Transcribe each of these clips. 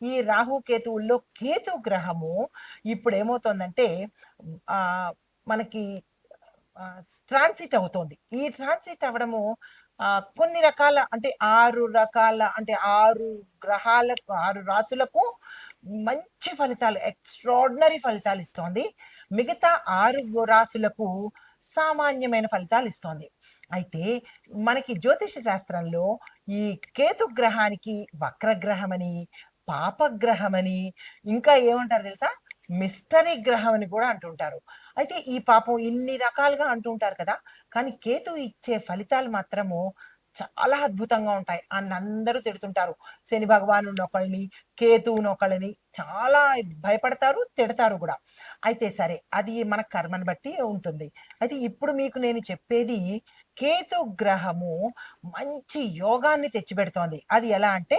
ఈ రాహు కేతువుల్లో కేతు గ్రహము ఇప్పుడు ఏమవుతుందంటే ఆ మనకి ట్రాన్సిట్ అవుతోంది. ఈ ట్రాన్సిట్ అవ్వడము ఆ, కొన్ని రకాల అంటే ఆరు రకాల అంటే ఆరు గ్రహాలకు ఆరు రాసులకు మంచి ఫలితాలు ఎక్స్ట్రాడినరీ ఫలితాలు ఇస్తోంది. మిగతా ఆరు రాసులకు సామాన్యమైన ఫలితాలు ఇస్తోంది. అయితే మనకి జ్యోతిష శాస్త్రంలో ఈ కేతు గ్రహానికి వక్రగ్రహమని పాపగ్రహమని ఇంకా ఏమంటారు తెలుసా? మిస్టరీ గ్రహం అని కూడా అంటుంటారు. అయితే ఈ పాపం ఇన్ని రకాలుగా అంటుంటారు కదా? కానీ కేతు ఇచ్చే ఫలితాలు మాత్రము చాలా అద్భుతంగా ఉంటాయి అని అందరూ తిడుతుంటారు. శని భగవాను ఒకళ్ళని కేతువుని ఒకళ్ళని చాలా భయపడతారు తిడతారు కూడా. అయితే సరే అది మన కర్మని బట్టి ఉంటుంది. అయితే ఇప్పుడు మీకు నేను చెప్పేది కేతు గ్రహము మంచి యోగాన్ని తెచ్చిపెడుతోంది. అది ఎలా అంటే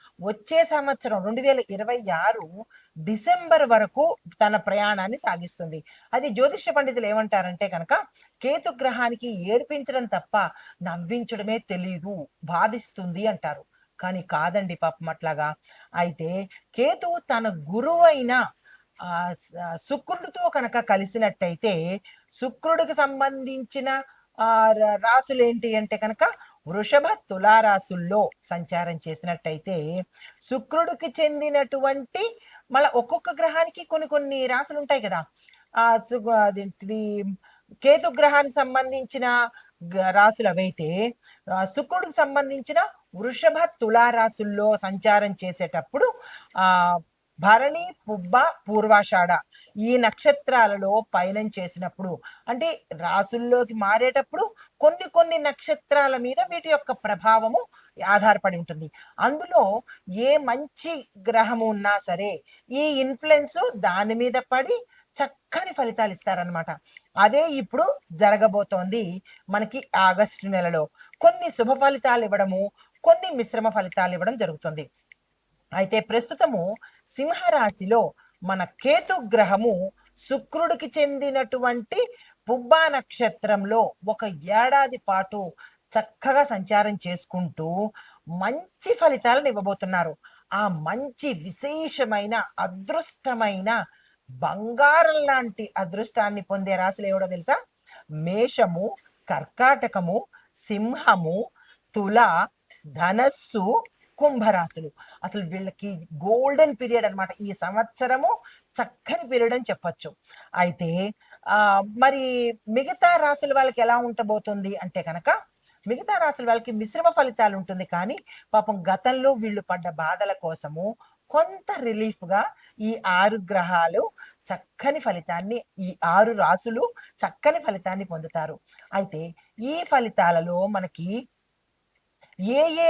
వచ్చే సంవత్సరం రెండు వేల ఇరవై ఆరు డిసెంబర్ వరకు తన ప్రయాణాన్ని సాగిస్తుంది. అది జ్యోతిష పండితులు ఏమంటారంటే కనుక కేతు గ్రహానికి ఏడ్పించడం తప్ప నవ్వించడమే తెలియదు బాధిస్తుంది అంటారు. కానీ కాదండి పాపం అట్లాగా. అయితే కేతు తన గురువైన శుక్రుడితో కనుక కలిసినట్టయితే శుక్రుడికి సంబంధించిన రాసులు ఏంటి అంటే కనుక వృషభ తులారాసుల్లో సంచారం చేసినట్టయితే శుక్రుడికి చెందినటువంటి మళ్ళీ ఒక్కొక్క గ్రహానికి కొన్ని కొన్ని రాసులు ఉంటాయి కదా. ఆ సు- కేతు గ్రహానికి సంబంధించిన రాసులు అవైతే శుక్రుడికి సంబంధించిన వృషభ తులారాసుల్లో సంచారం చేసేటప్పుడు ఆ భరణి పుబ్బ పూర్వాషాఢ ఈ నక్షత్రాలలో పయనం చేసినప్పుడు అంటే రాసుల్లోకి మారేటప్పుడు కొన్ని కొన్ని నక్షత్రాల మీద వీటి యొక్క ప్రభావము ఆధారపడి ఉంటుంది. అందులో ఏ మంచి గ్రహము ఉన్నా సరే ఈ ఇన్ఫ్లుయెన్స్ దాని మీద పడి చక్కని ఫలితాలు ఇస్తారనమాట అదే ఇప్పుడు జరగబోతోంది మనకి ఆగస్టు నెలలో. కొన్ని శుభ ఫలితాలు ఇవ్వడము కొన్ని మిశ్రమ ఫలితాలు ఇవ్వడం జరుగుతుంది. అయితే ప్రస్తుతము సింహరాశిలో మన కేతు గ్రహము శుక్రుడికి చెందినటువంటి పుబ్బా నక్షత్రంలో ఒక ఏడాది పాటు చక్కగా సంచారం చేసుకుంటూ మంచి ఫలితాలను ఇవ్వబోతున్నారు. ఆ మంచి విశేషమైన అదృష్టమైన బంగారం లాంటి అదృష్టాన్ని పొందే రాశులు ఏవడో తెలుసా? మేషము కర్కాటకము సింహము తుల ధనస్సు కుంభరాశులు. అసలు వీళ్ళకి గోల్డెన్ పీరియడ్ అన్నమాట. ఈ సంవత్సరము చక్కని పీరియడ్ అని చెప్పొచ్చు. అయితే ఆ మరి మిగతా రాశుల వాళ్ళకి ఎలా ఉండబోతుంది అంటే కనుక మిగతా రాశుల వాళ్ళకి మిశ్రమ ఫలితాలు ఉంటుంది. కానీ పాపం గతంలో వీళ్ళు పడ్డ బాధల కోసము కొంత రిలీఫ్గా ఈ ఆరు గ్రహాలు చక్కని ఫలితాన్ని ఈ ఆరు రాసులు చక్కని ఫలితాన్ని పొందుతారు. అయితే ఈ ఫలితాలలో మనకి ఏ ఏ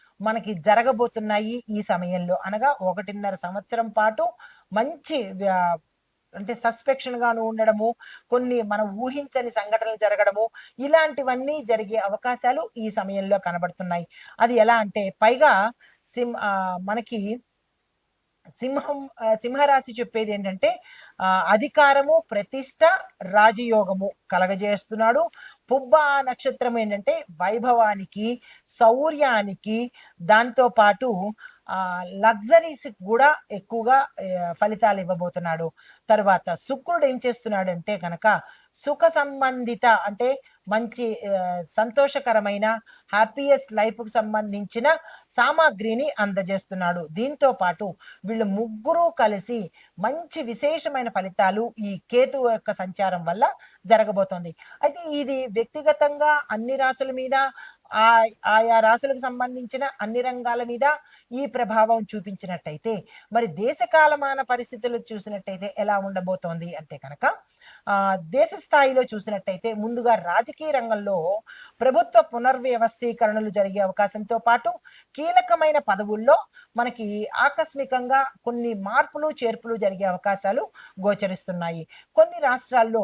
మనకి జరగబోతున్నాయి ఈ సమయంలో. అనగా ఒకటిన్నర సంవత్సరం పాటు మంచి అంటే సస్పెక్షన్ గాను ఉండడము కొన్ని మనం ఊహించని సంఘటనలు జరగడము ఇలాంటివన్నీ జరిగే అవకాశాలు ఈ సమయంలో కనబడుతున్నాయి. అది ఎలా అంటే పైగా సిమ్ మనకి సింహం ఆ, సింహరాశి చెప్పేది ఏంటంటే ఆ, అధికారము ప్రతిష్ట రాజయోగము కలగజేస్తున్నాడు. పుబ్బ నక్షత్రం ఏంటంటే వైభవానికి శౌర్యానికి దాంతో పాటు లగ్జరీస్ కూడా ఎక్కువగా ఫలితాలు ఇవ్వబోతున్నాడు. తర్వాత శుక్రుడు ఏం చేస్తున్నాడంటే కనుక సుఖ సంబంధిత అంటే మంచి సంతోషకరమైన హ్యాపీయెస్ట్ లైఫ్కు సంబంధించిన సామాగ్రిని అందజేస్తున్నాడు. దీంతో పాటు వీళ్ళు ముగ్గురు కలిసి మంచి విశేషమైన ఫలితాలు ఈ కేతు యొక్క సంచారం వల్ల జరగబోతోంది. అయితే ఇది వ్యక్తిగతంగా అన్ని రాసుల మీద ఆ ఆయా రాశులకు సంబంధించిన అన్ని రంగాల మీద ఈ ప్రభావం చూపించినట్టయితే మరి దేశ కాలమాన పరిస్థితులు చూసినట్టయితే ఎలా ఉండబోతోంది అంటే కనుక ఆ దేశ స్థాయిలో చూసినట్టయితే ముందుగా రాజకీయ రంగంలో ప్రభుత్వ పునర్వ్యవస్థీకరణలు జరిగే అవకాశంతో పాటు కీలకమైన పదవుల్లో మనకి ఆకస్మికంగా కొన్ని మార్పులు చేర్పులు జరిగే అవకాశాలు గోచరిస్తున్నాయి. కొన్ని రాష్ట్రాల్లో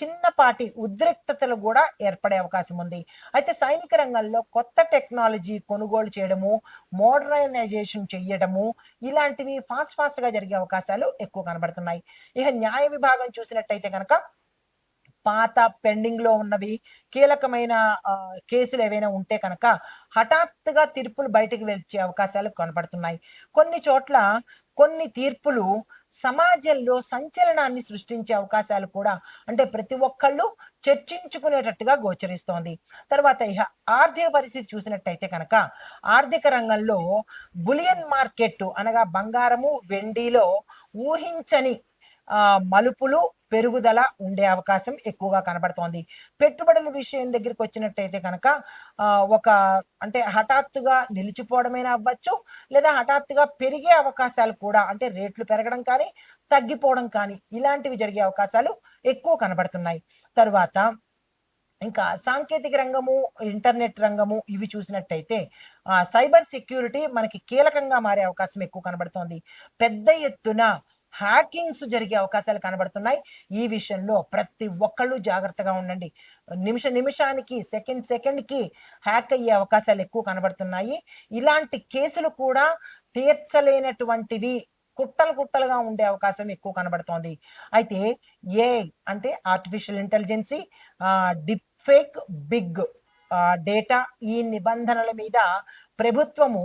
చిన్నపాటి ఉద్రిక్తతలు కూడా ఏర్పడే అవకాశం ఉంది. అయితే సైనిక రంగంలో కొత్త టెక్నాలజీ కొనుగోలు చేయడము మోడర్నైజేషన్ చేయడము ఇలాంటివి ఫాస్ట్ ఫాస్ట్గా జరిగే అవకాశాలు ఎక్కువ కనబడుతున్నాయి. ఇక న్యాయ విభాగం చూసినట్టయితే కనుక పాత పెండింగ్లో ఉన్నవి కీలకమైన కేసులు ఏవైనా ఉంటే కనుక హఠాత్తుగా తీర్పులు బయటకు వచ్చే అవకాశాలు కనపడుతున్నాయి. కొన్ని చోట్ల కొన్ని తీర్పులు సమాజంలో సంచలనాన్ని సృష్టించే అవకాశాలు కూడా అంటే ప్రతి ఒక్కళ్ళు చర్చించుకునేటట్టుగా గోచరిస్తోంది. తర్వాత ఇహ ఆర్థిక పరిస్థితి చూసినట్టయితే కనుక ఆర్థిక రంగంలో బులియన్ మార్కెట్ అనగా బంగారము వెండిలో ఊహించని మలుపులు పెరుగుదల ఉండే అవకాశం ఎక్కువగా కనబడుతోంది. పెట్టుబడుల విషయం దగ్గరికి వచ్చినట్టయితే కనుక ఒక అంటే హఠాత్తుగా నిలిచిపోవడమైనా అవ్వచ్చు లేదా హఠాత్తుగా పెరిగే అవకాశాలు కూడా అంటే రేట్లు పెరగడం కానీ తగ్గిపోవడం కానీ ఇలాంటివి జరిగే అవకాశాలు ఎక్కువ కనబడుతున్నాయి. తరువాత ఇంకా సాంకేతిక రంగము ఇంటర్నెట్ రంగము ఇవి చూసినట్టయితే ఆ సైబర్ సెక్యూరిటీ మనకి కీలకంగా మారే అవకాశం ఎక్కువ కనబడుతోంది. పెద్ద ఎత్తున హ్యాకింగ్స్ జరిగే అవకాశాలు కనబడుతున్నాయి. ఈ విషయంలో ప్రతి ఒక్కళ్ళు జాగ్రత్తగా ఉండండి. నిమిష నిమిషానికి సెకండ్ సెకండ్కి హ్యాక్ అయ్యే అవకాశాలు ఎక్కువ కనబడుతున్నాయి. ఇలాంటి కేసులు కూడా తీర్చలేనటువంటివి కుట్టలు కుట్టలుగా ఉండే అవకాశం ఎక్కువ కనబడుతోంది. అయితే ఏ అంటే artificial intelligence deep fake big data ఈ నిబంధనల మీద ప్రభుత్వము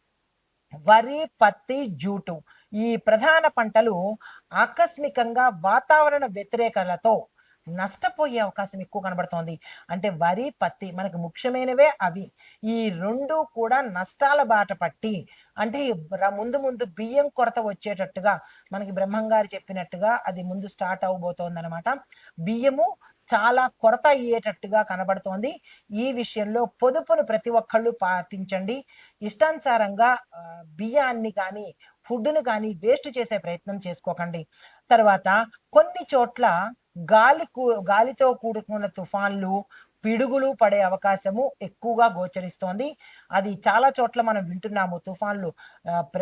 వరి పత్తి జూటు. ఈ ప్రధాన పంటలు ఆకస్మికంగా వాతావరణ వ్యతిరేకతలతో నష్టపోయే అవకాశం ఎక్కువ కనబడుతోంది. అంటే వరి పత్తి మనకు ముఖ్యమైనవే అవి. ఈ రెండు కూడా నష్టాల బాట పట్టి అంటే ముందు ముందు బియ్యం కొరత వచ్చేటట్టుగా మనకి బ్రహ్మంగారు చెప్పినట్టుగా అది ముందు స్టార్ట్ అవబోతోంది అనమాట బియ్యము చాలా కొరత అయ్యేటట్టుగా కనబడుతోంది. ఈ విషయంలో పొదుపును ప్రతి ఒక్కళ్ళు పాటించండి. ఇష్టానుసారంగా బియ్యాన్ని కానీ ఫుడ్ను కానీ వేస్ట్ చేసే ప్రయత్నం చేసుకోకండి. తర్వాత కొన్ని చోట్ల గాలి కూ- గాలితో కూడుకున్న తుఫాన్లు పిడుగులు పడే అవకాశము ఎక్కువగా గోచరిస్తోంది. అది చాలా చోట్ల మనం వింటున్నాము. తుఫాన్లు ప్ర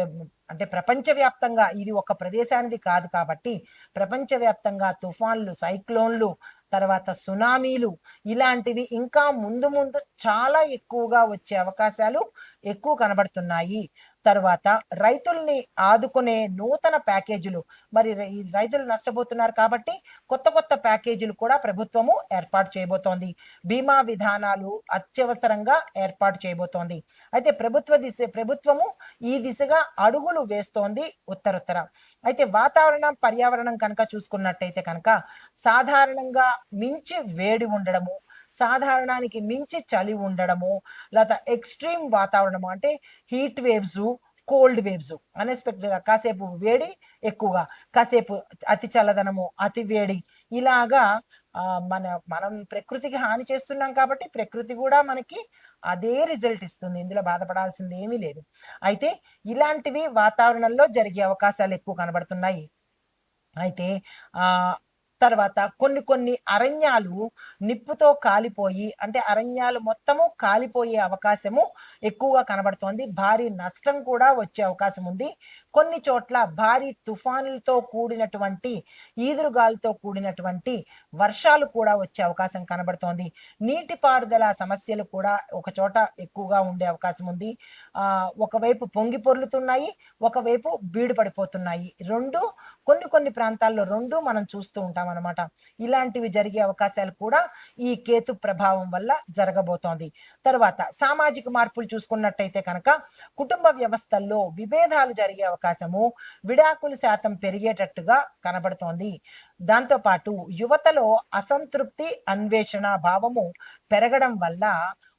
అంటే ప్రపంచవ్యాప్తంగా ఇది ఒక ప్రదేశానికి కాదు కాబట్టి ప్రపంచవ్యాప్తంగా తుఫాన్లు సైక్లోన్లు తర్వాత సునామీలు ఇలాంటివి ఇంకా ముందు ముందు చాలా ఎక్కువగా వచ్చే అవకాశాలు ఎక్కువ కనబడుతున్నాయి. తర్వాత రైతుల్ని ఆదుకునే నూతన ప్యాకేజీలు. మరి ఈ రైతులు నష్టపోతున్నారు కాబట్టి కొత్త కొత్త ప్యాకేజీలు కూడా ప్రభుత్వము ఏర్పాటు చేయబోతోంది. బీమా విధానాలు అత్యవసరంగా ఏర్పాటు చేయబోతోంది. అయితే ప్రభుత్వ దిశ ప్రభుత్వము ఈ దిశగా అడుగులు వేస్తోంది ఉత్తరుత్తర. అయితే వాతావరణం పర్యావరణం కనుక చూసుకున్నట్టయితే కనుక సాధారణంగా మించి వేడి ఉండడము సాధారణానికి మించి చలి ఉండడము లేదా ఎక్స్ట్రీమ్ వాతావరణము అంటే హీట్ వేవ్స్ కోల్డ్ వేవ్స్ అన్ఎక్స్పెక్టెడ్గా కాసేపు వేడి ఎక్కువగా కాసేపు అతి చల్లదనము అతి వేడి ఇలాగా మన మనం ప్రకృతికి హాని చేస్తున్నాం కాబట్టి ప్రకృతి కూడా మనకి అదే రిజల్ట్ ఇస్తుంది. ఇందులో బాధపడాల్సింది ఏమీ లేదు. అయితే ఇలాంటివి వాతావరణంలో జరిగే అవకాశాలు ఎక్కువ కనబడుతున్నాయి. అయితే ఆ తర్వాత కొన్ని కొన్ని అరణ్యాలు నిప్పుతో కాలిపోయి అంటే అరణ్యాలు మొత్తము కాలిపోయే అవకాశము ఎక్కువగా కనబడుతోంది. భారీ నష్టం కూడా వచ్చే అవకాశం ఉంది. కొన్ని చోట్ల భారీ తుఫానులతో కూడినటువంటి ఈదురుగాలితో కూడినటువంటి వర్షాలు కూడా వచ్చే అవకాశం కనబడుతోంది. నీటిపారుదల సమస్యలు కూడా ఒక చోట ఎక్కువగా ఉండే అవకాశం ఉంది. ఆ ఒకవైపు పొంగి పొర్లుతున్నాయి ఒకవైపు బీడు పడిపోతున్నాయి. రెండు కొన్ని కొన్ని ప్రాంతాల్లో రెండు మనం చూస్తూ ఉంటాం అనమాట ఇలాంటివి జరిగే అవకాశాలు కూడా ఈ కేతు ప్రభావం వల్ల జరగబోతోంది. తర్వాత సామాజిక మార్పులు చూసుకున్నట్టయితే కనుక కుటుంబ వ్యవస్థల్లో విభేదాలు జరిగే అవకాశము విడాకుల శాతం పెరిగేటట్టుగా కనబడుతోంది. దాంతో పాటు యువతలో అసంతృప్తి అన్వేషణ భావము పెరగడం వల్ల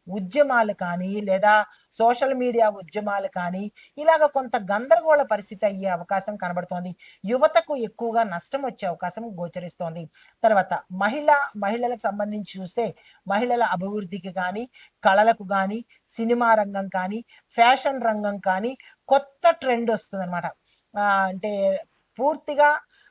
ఉద్యమాలు కానీ లేదా సోషల్ మీడియా ఉద్యమాలు కానీ ఇలాగ కొంత గందరగోళ పరిస్థితి అయ్యే అవకాశం కనబడుతోంది. యువతకు ఎక్కువగా నష్టం వచ్చే అవకాశం గోచరిస్తోంది. తర్వాత మహిళ మహిళలకు సంబంధించి చూస్తే మహిళల అభివృద్ధికి కానీ కళలకు కానీ సినిమా రంగం కానీ ఫ్యాషన్ రంగం కానీ కొత్త ట్రెండ్ వస్తుంది అనమాట అంటే పూర్తిగా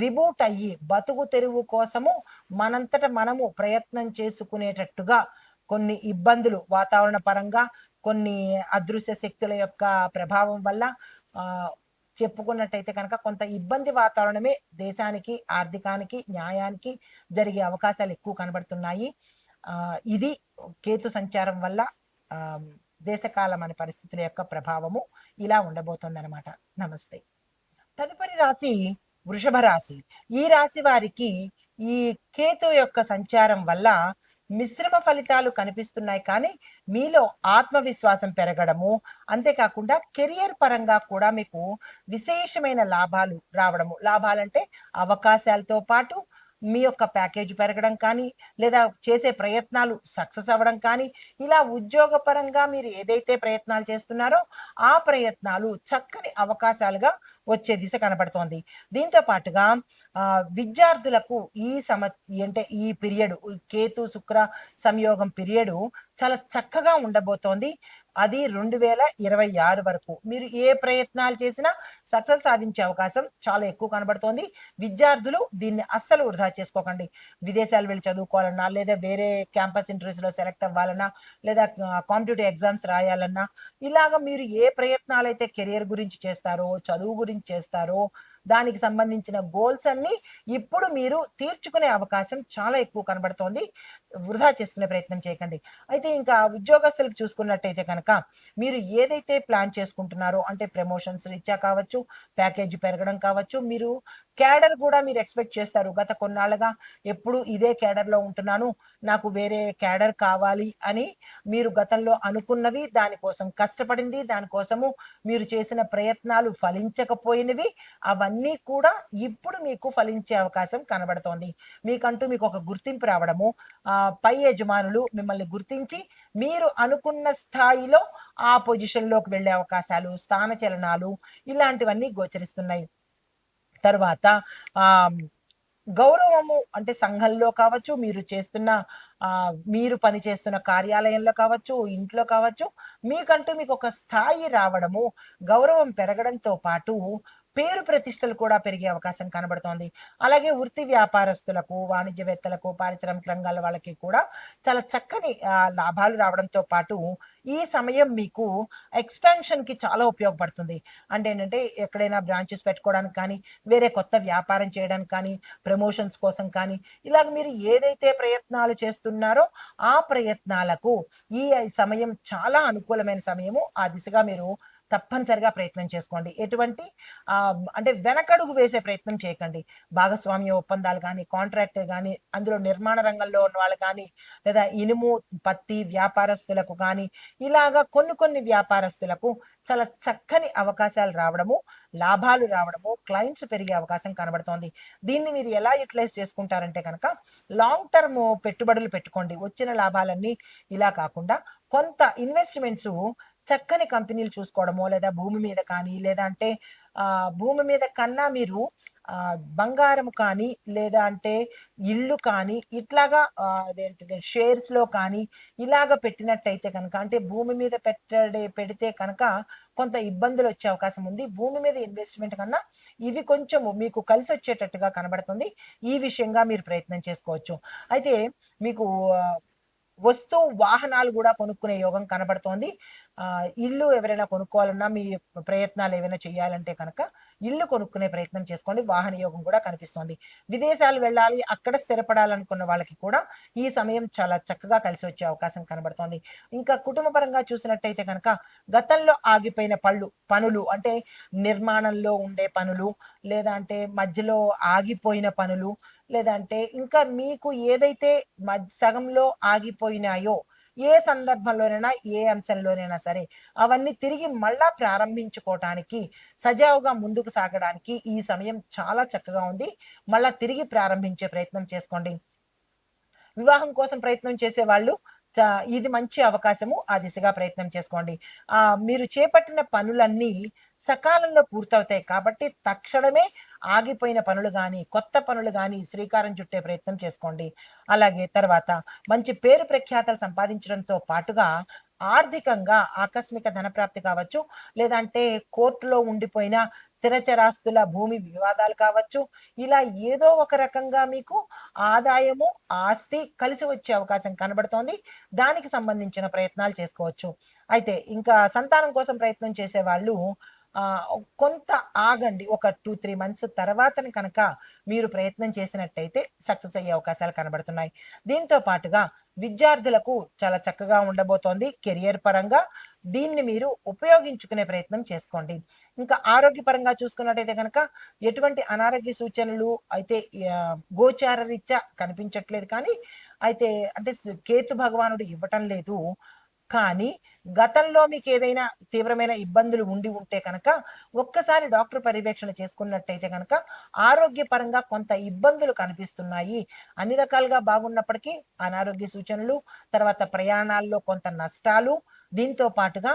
రిబూట్ అయ్యి బతుకు తెరువు కోసము మనంతట మనము ప్రయత్నం చేసుకునేటట్టుగా కొన్ని ఇబ్బందులు వాతావరణ పరంగా కొన్ని అదృశ్య శక్తుల యొక్క ప్రభావం వల్ల చెప్పుకున్నట్టయితే కనుక కొంత ఇబ్బంది వాతావరణమే దేశానికి ఆర్థికానికి న్యాయానికి జరిగే అవకాశాలు ఎక్కువ కనబడుతున్నాయి. ఇది కేతు సంచారం వల్ల దేశకాలం అనే పరిస్థితుల యొక్క ప్రభావము ఇలా ఉండబోతోందనమాట నమస్తే. తదుపరి రాశి వృషభ రాశి. ఈ రాశి వారికి ఈ కేతు యొక్క సంచారం వల్ల మిశ్రమ ఫలితాలు కనిపిస్తున్నాయి. కానీ మీలో ఆత్మవిశ్వాసం పెరగడము అంతేకాకుండా కెరియర్ పరంగా కూడా మీకు విశేషమైన లాభాలు రావడము. లాభాలంటే అవకాశాలతో పాటు మీ యొక్క ప్యాకేజ్ పెరగడం కానీ లేదా చేసే ప్రయత్నాలు సక్సెస్ అవ్వడం కానీ ఇలా ఉద్యోగపరంగా మీరు ఏదైతే ప్రయత్నాలు చేస్తున్నారో ఆ ప్రయత్నాలు చక్కని అవకాశాలుగా వచ్చే దిశ కనబడుతోంది దీంతో పాటుగా ఆ విద్యార్థులకు ఈ సమ అంటే ఈ పీరియడ్ కేతు శుక్ర సంయోగం పీరియడ్ చాలా చక్కగా ఉండబోతోంది. అది రెండు వేల ఇరవై ఆరు వరకు. మీరు ఏ ప్రయత్నాలు చేసినా సక్సెస్ సాధించే అవకాశం చాలా ఎక్కువ కనబడుతోంది. విద్యార్థులు దీన్ని అస్సలు వృధా చేసుకోకండి. విదేశాలు వెళ్ళి చదువుకోవాలన్నా లేదా వేరే క్యాంపస్ ఇంటర్వ్యూస్లో సెలెక్ట్ అవ్వాలన్నా లేదా కాంపిటేటివ్ ఎగ్జామ్స్ రాయాలన్నా ఇలాగ మీరు ఏ ప్రయత్నాలు అయితే కెరియర్ గురించి చేస్తారో చదువు గురించి చేస్తారో దానికి సంబంధించిన గోల్స్ అన్ని ఇప్పుడు మీరు తీర్చుకునే అవకాశం చాలా ఎక్కువ కనబడుతోంది. వృధా చేసుకునే ప్రయత్నం చేయకండి. అయితే ఇంకా ఉద్యోగస్తులకు చూసుకున్నట్టయితే కనుక మీరు ఏదైతే ప్లాన్ చేసుకుంటున్నారో అంటే ప్రమోషన్స్ రీత్యా కావచ్చు ప్యాకేజ్ పెరగడం కావచ్చు మీరు క్యాడర్ కూడా మీరు ఎక్స్పెక్ట్ చేస్తారు. గత కొన్నాళ్ళుగా ఎప్పుడు ఇదే క్యాడర్లో ఉంటున్నాను నాకు వేరే క్యాడర్ కావాలి అని మీరు గతంలో అనుకున్నవి దానికోసం కష్టపడింది దానికోసము మీరు చేసిన ప్రయత్నాలు ఫలించకపోయినవి అవన్నీ కూడా ఇప్పుడు మీకు ఫలించే అవకాశం కనబడుతోంది. మీకంటూ మీకు ఒక గుర్తింపు రావడము ఆ, పై యజమానులు మిమ్మల్ని గుర్తించి మీరు అనుకున్న స్థాయిలో ఆ పొజిషన్లోకి వెళ్ళే అవకాశాలు స్థాన చలనాలు ఇలాంటివన్నీ గోచరిస్తున్నాయి. తర్వాత ఆ గౌరవము అంటే సంఘంలో కావచ్చు మీరు చేస్తున్న మీరు పని చేస్తున్న కార్యాలయంలో కావచ్చు ఇంట్లో కావచ్చు మీకంటూ మీకు ఒక స్థాయి రావడము గౌరవం పెరగడంతో పాటు పేరు ప్రతిష్టలు కూడా పెరిగే అవకాశం కనబడుతోంది. అలాగే వృత్తి వ్యాపారస్తులకు వాణిజ్యవేత్తలకు పారిశ్రామిక రంగాల వాళ్ళకి కూడా చాలా చక్కని లాభాలు రావడంతో పాటు ఈ సమయం మీకు ఎక్స్పాన్షన్కి చాలా ఉపయోగపడుతుంది. అంటే ఏంటంటే ఎక్కడైనా బ్రాంచెస్ పెట్టుకోవడానికి కానీ వేరే కొత్త వ్యాపారం చేయడానికి కానీ ప్రమోషన్స్ కోసం కానీ ఇలాగ మీరు ఏదైతే ప్రయత్నాలు చేస్తున్నారో ఆ ప్రయత్నాలకు ఈ సమయం చాలా అనుకూలమైన సమయము. ఆ దిశగా మీరు తప్పనిసరిగా ప్రయత్నం చేసుకోండి. ఎటువంటి అంటే వెనకడుగు వేసే ప్రయత్నం చేయకండి. భాగస్వామ్య ఒప్పందాలు కానీ కాంట్రాక్ట్ కానీ అందులో నిర్మాణ రంగంలో ఉన్న వాళ్ళు కానీ లేదా ఇనుము పత్తి వ్యాపారస్తులకు కానీ ఇలాగా కొన్ని కొన్ని వ్యాపారస్తులకు చాలా చక్కని అవకాశాలు రావడము లాభాలు రావడము క్లయింట్స్ పెరిగే అవకాశం కనబడుతోంది. దీన్ని మీరు ఎలా యూటిలైజ్ చేసుకుంటారంటే కనుక లాంగ్ టర్మ్ పెట్టుబడులు పెట్టుకోండి. వచ్చిన లాభాలన్నీ ఇలా కాకుండా కొంత ఇన్వెస్ట్మెంట్స్ చక్కని కంపెనీలు చూసుకోవడమో లేదా భూమి మీద కానీ లేదా అంటే ఆ, భూమి మీద కన్నా మీరు ఆ, బంగారం కానీ లేదా అంటే ఇల్లు కానీ ఇట్లాగా అదేంటిది షేర్స్లో కానీ ఇలాగ పెట్టినట్టయితే కనుక అంటే భూమి మీద పెట్టడే పెడితే కనుక కొంత ఇబ్బందులు వచ్చే అవకాశం ఉంది. భూమి మీద ఇన్వెస్ట్మెంట్ కన్నా ఇవి కొంచెం మీకు కలిసి వచ్చేటట్టుగా కనబడుతుంది. ఈ విషయంగా మీరు ప్రయత్నం చేసుకోవచ్చు. అయితే మీకు వస్తు వాహనాలు కూడా కొనుక్కునే యోగం కనబడుతోంది. ఆ, ఇల్లు ఎవరైనా కొనుక్కోవాలన్నా మీ ప్రయత్నాలు ఏమైనా చేయాలంటే కనుక ఇల్లు కొనుక్కునే ప్రయత్నం చేసుకోండి. వాహన యోగం కూడా కనిపిస్తోంది. విదేశాలు వెళ్ళాలి అక్కడ స్థిరపడాలనుకున్న వాళ్ళకి కూడా ఈ సమయం చాలా చక్కగా కలిసి వచ్చే అవకాశం కనబడుతోంది. ఇంకా కుటుంబ పరంగా చూసినట్టయితే కనుక గతంలో ఆగిపోయిన పళ్ళు పనులు అంటే నిర్మాణంలో ఉండే పనులు లేదా అంటే మధ్యలో ఆగిపోయిన పనులు లేదంటే ఇంకా మీకు ఏదైతే సగంలో ఆగిపోయినాయో ఏ సందర్భంలోనైనా ఏ అంశంలోనైనా సరే అవన్నీ తిరిగి మళ్ళా ప్రారంభించుకోవటానికి సజావుగా ముందుకు సాగడానికి ఈ సమయం చాలా చక్కగా ఉంది. మళ్ళా తిరిగి ప్రారంభించే ప్రయత్నం చేసుకోండి. వివాహం కోసం ప్రయత్నం చేసే వాళ్ళు ఇది మంచి అవకాశము. ఆ దిశగా ప్రయత్నం చేసుకోండి. ఆ మీరు చేపట్టిన పనులన్నీ సకాలంలో పూర్తవుతాయి కాబట్టి తక్షణమే ఆగిపోయిన పనులు కానీ కొత్త పనులు కానీ శ్రీకారం చుట్టే ప్రయత్నం చేసుకోండి. అలాగే తర్వాత మంచి పేరు ప్రఖ్యాతలు సంపాదించడంతో పాటుగా ఆర్థికంగా ఆకస్మిక ధనప్రాప్తి కావచ్చు లేదంటే కోర్టులో ఉండిపోయిన స్థిరచరాస్తుల భూమి వివాదాలు కావచ్చు ఇలా ఏదో ఒక రకంగా మీకు ఆదాయము ఆస్తి కలిసి వచ్చే అవకాశం కనబడుతోంది. దానికి సంబంధించిన ప్రయత్నాలు చేసుకోవచ్చు. అయితే ఇంకా సంతానం కోసం ప్రయత్నం చేసే వాళ్ళు కొంత ఆగండి. ఒక టూ త్రీ మంత్స్ తర్వాత కనుక మీరు ప్రయత్నం చేసినట్టయితే సక్సెస్ అయ్యే అవకాశాలు కనబడుతున్నాయి. దీంతో పాటుగా విద్యార్థులకు చాలా చక్కగా ఉండబోతోంది. కెరియర్ పరంగా దీన్ని మీరు ఉపయోగించుకునే ప్రయత్నం చేసుకోండి. ఇంకా ఆరోగ్యపరంగా చూసుకున్నట్టయితే కనుక ఎటువంటి అనారోగ్య సూచనలు అయితే ఆ, గోచార రీత్యా కనిపించట్లేదు. కానీ అయితే అంటే కేతు భగవానుడు ఇవ్వటం లేదు. కానీ గతంలో మీకు ఏదైనా తీవ్రమైన ఇబ్బందులు ఉండి ఉంటే కనుక ఒక్కసారి డాక్టర్ పర్యవేక్షణ చేసుకున్నట్టయితే కనుక ఆరోగ్యపరంగా కొంత ఇబ్బందులు కనిపిస్తున్నాయి. అన్ని రకాలుగా బాగున్నప్పటికీ అనారోగ్య సూచనలు తర్వాత ప్రయాణాల్లో కొంత నష్టాలు దీంతో పాటుగా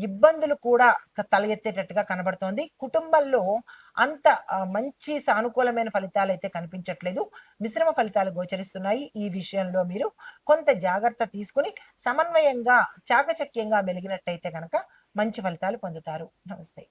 ఇబ్బందులు కూడా క- తల ఎత్తేటట్టుగా కనబడుతోంది. కుటుంబంలో అంత మంచి సానుకూలమైన ఫలితాలు అయితే కనిపించట్లేదు. మిశ్రమ ఫలితాలు గోచరిస్తున్నాయి ఈ విషయంలో మీరు. కొంత జాగ్రత్త తీసుకుని సమన్వయంగా చాకచక్యంగా మెలిగినట్టయితే కనుక మంచి ఫలితాలు పొందుతారు. నమస్తే.